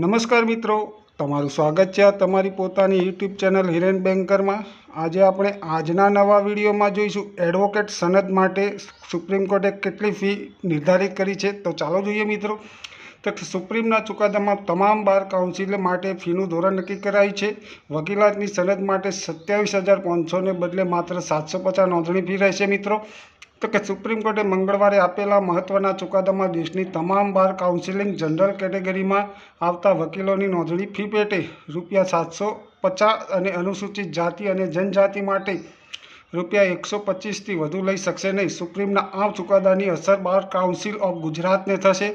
નમસ્કાર મિત્રો, તમારું સ્વાગત છે તમારી પોતાની યુટ્યુબ ચેનલ હિરેન બેન્કરમાં આજે આપણે આજના નવા વિડીયોમાં જોઈશું એડવોકેટ સનદ માટે સુપ્રીમ કોર્ટે કેટલી ફી નિર્ધારિત કરી છે. તો ચાલો જોઈએ મિત્રો. તો સુપ્રીમના ચુકાદામાં તમામ બાર કાઉન્સિલ માટે ફીનું ધોરણ નક્કી કરાયું છે. વકીલાતની સનદ માટે સત્યાવીસ હજાર પાંચસોને બદલે માત્ર સાતસો પચાસ નોંધણી ફી રહેશે મિત્રો. તો કે સુપ્રીમ કોર્ટે મંગળવારે આપેલા મહત્વના ચુકાદામાં દેશની તમામ બાર કાઉન્સિલિંગ જનરલ કેટેગરીમાં આવતા વકીલોની નોંધણી ફી પેટે રૂપિયા સાતસો પચાસ અને અનુસૂચિત જાતિ અને જનજાતિ માટે રૂપિયા એકસો પચીસથી વધુ લઈ શકશે નહીં. સુપ્રીમના આ ચુકાદાની અસર બાર કાઉન્સિલ ઓફ ગુજરાતને થશે.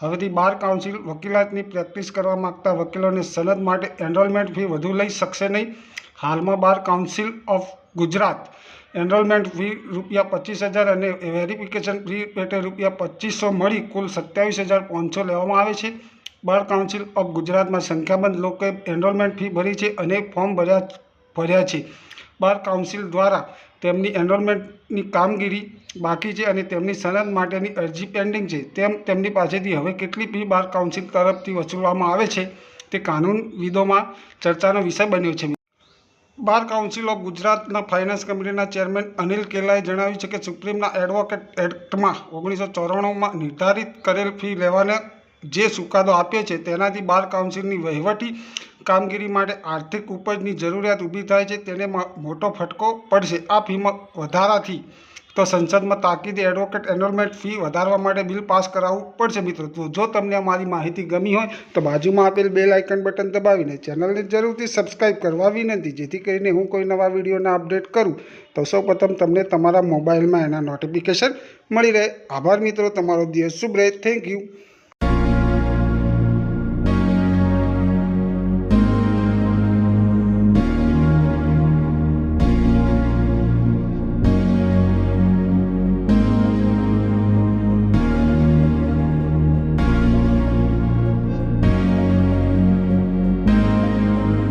હવેથી બાર કાઉન્સિલ વકીલાતની પ્રેક્ટિસ કરવા માગતા વકીલોને સનદ માટે એનરોલમેન્ટ ફી વધુ લઈ શકશે નહીં. હાલમાં bar council of Gujarat. Enrolment fee રૂપિયા પચીસ હજાર અને વેરિફિકેશન ફી પેટે રૂપિયા પચીસો મળી કુલ સત્યાવીસ હજાર પાંચસો લેવામાં આવે છે. બાર કાઉન્સિલ ઓફ ગુજરાતમાં સંખ્યાબંધ લોકોએ એનરોલમેન્ટ ફી ભરી છે અને ફોર્મ ભર્યા ભર્યા છે. બાર કાઉન્સિલ દ્વારા તેમની એનરોલમેન્ટની કામગીરી બાકી છે અને તેમની સનદ માટેની અરજી પેન્ડિંગ છે. તેમ તેમની પાસેથી હવે કેટલી ફી બાર કાઉન્સિલ તરફથી વસૂલવામાં આવે છે તે કાનૂનવિદોમાં ચર્ચાનો વિષય બન્યો છે બાર કાઉન્સિલ ઓફ ગુજરાતના ફાઇનાન્સ કમિટીના ચેરમેન અનિલ કેલાએ જણાવ્યું છે કે સુપ્રીમના એડવોકેટ એક્ટમાં ઓગણીસો ચોરાણુંમાં નિર્ધારિત કરેલ ફી લેવાને જે ચુકાદો આપે છે તેનાથી બાર કાઉન્સિલની વહીવટી કામગીરી માટે આર્થિક ઉપજની જરૂરિયાત ઊભી થાય છે તેને મોટો ફટકો પડશે. આ ફીમાં વધારાથી તો સંસદમાં તાકીદે એડવોકેટ એનરોલમેન્ટ ફી વધારવા માટે બિલ પાસ કરાવવું પડશે મિત્રો. તો જો તમને મારી માહિતી ગમી હોય, તો બાજુમાં આપેલ બેલ આઇકન બટન દબાવીને ચેનલને જરૂરથી સબસ્ક્રાઈબ કરવા વિનંતી. જેથી કરીને હું કોઈ નવા વિડીયોના અપડેટ કરું. તો સૌપ્રથમ તમને તમારા મોબાઈલમાં એના નોટિફિકેશન મળી રહે. આભાર મિત્રો, તમારો દિવસ શુભ રહે. Thank you